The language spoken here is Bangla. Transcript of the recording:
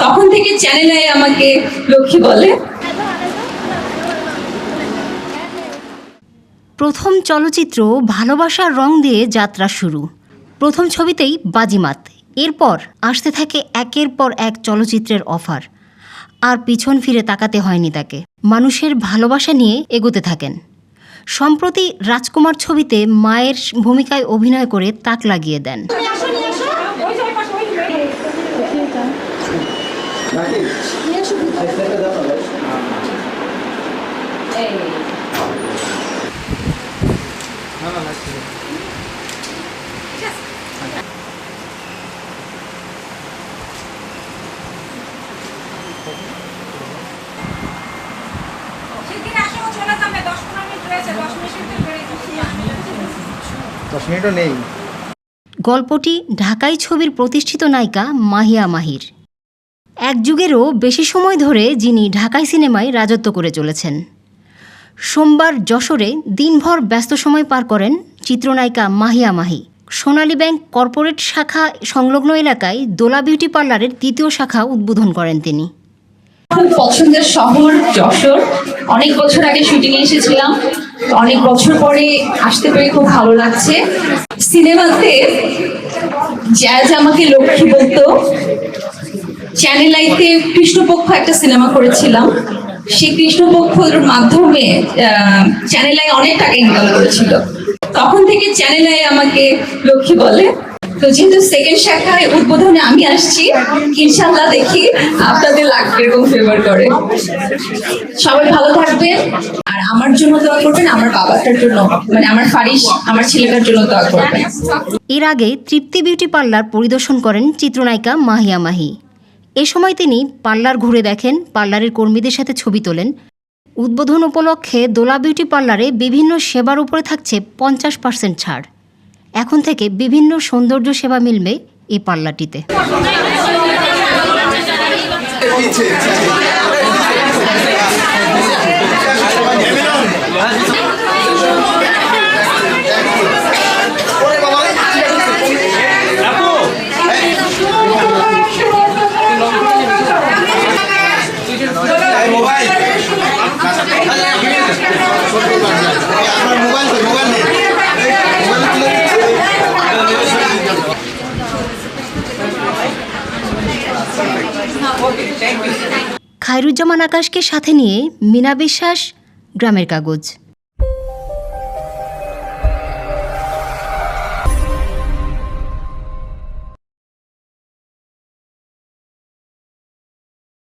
তখন থেকে চ্যানেলে আমাকে লক্ষ্মী বলে। প্রথম চলচ্চিত্র ভালোবাসার রং দিয়ে যাত্রা শুরু। প্রথম ছবিতেই বাজিমাত। এরপর আসতে থাকে একের পর এক চলচ্চিত্রের অফার। আর পিছন ফিরে তাকাতে হয়নি তাকে। মানুষের ভালোবাসা নিয়ে এগোতে থাকেন। সম্প্রতি রাজকুমার ছবিতে মায়ের ভূমিকায় অভিনয় করে তাক লাগিয়ে দেন। গল্পটি ঢাকাই ছবির প্রতিষ্ঠিত নায়িকা মাহিয়া মাহির। এক যুগেরও বেশি সময় ধরে যিনি ঢাকাই সিনেমায় রাজত্ব করে চলেছেন। সোমবার যশোরে দিনভর ব্যস্ত সময় পার করেন চিত্রনায়িকা মাহিয়া মাহি। সোনালী ব্যাংক কর্পোরেট শাখা সংলগ্ন এলাকায় দোলা বিউটি পার্লারের তৃতীয় শাখা উদ্বোধন করেন তিনি। খুব পছন্দের শহর যশোর। অনেক বছর আগে শুটিং এসেছিলাম। অনেক বছর পরে আসতে পেরে খুব ভালো লাগছে। সিনেমাতে জ্যাজ আমাকে লক্ষ্মী বলতো চ্যানেল আইতে কৃষ্ণপক্ষ একটা সিনেমা করেছিলাম। সেই কৃষ্ণপক্ষর মাধ্যমে চ্যানেল আই অনেক টাকা ইনকাম করেছিল। তখন থেকে চ্যানেল আই আমাকে লক্ষ্মী বলে। তো যেহেতু সেকেন্ড শাখায় উদ্বোধনে আমি আসছি ইনশাল্লাহ দেখি আপনাদের লাখ এরকম ফেভার করে। সবাই ভালো থাকবেন। আর আমার জন্য দোয়া করবেন, আমার বাবাটার জন্য মানে আমার ফারিস আমার ছেলেটার জন্য দোয়া করবেন। এর আগে তৃপ্তি বিউটি পার্লার পরিদর্শন করেন চিত্রনায়িকা মাহিয়া মাহি। এ সময় তিনি পার্লার ঘুরে দেখেন, পার্লারের কর্মীদের সাথে ছবি তোলেন। উদ্বোধন উপলক্ষে দোলা বিউটি পার্লারে বিভিন্ন সেবার উপরে থাকছে পঞ্চাশ পার্সেন্ট ছাড়। এখন থেকে বিভিন্ন সৌন্দর্য সেবা মিলবে এই পার্লারটিতে। খায়রুজ্জামান আকাশকে সাথে নিয়ে মিনা বিশ্বাস গ্রামের কাগজ।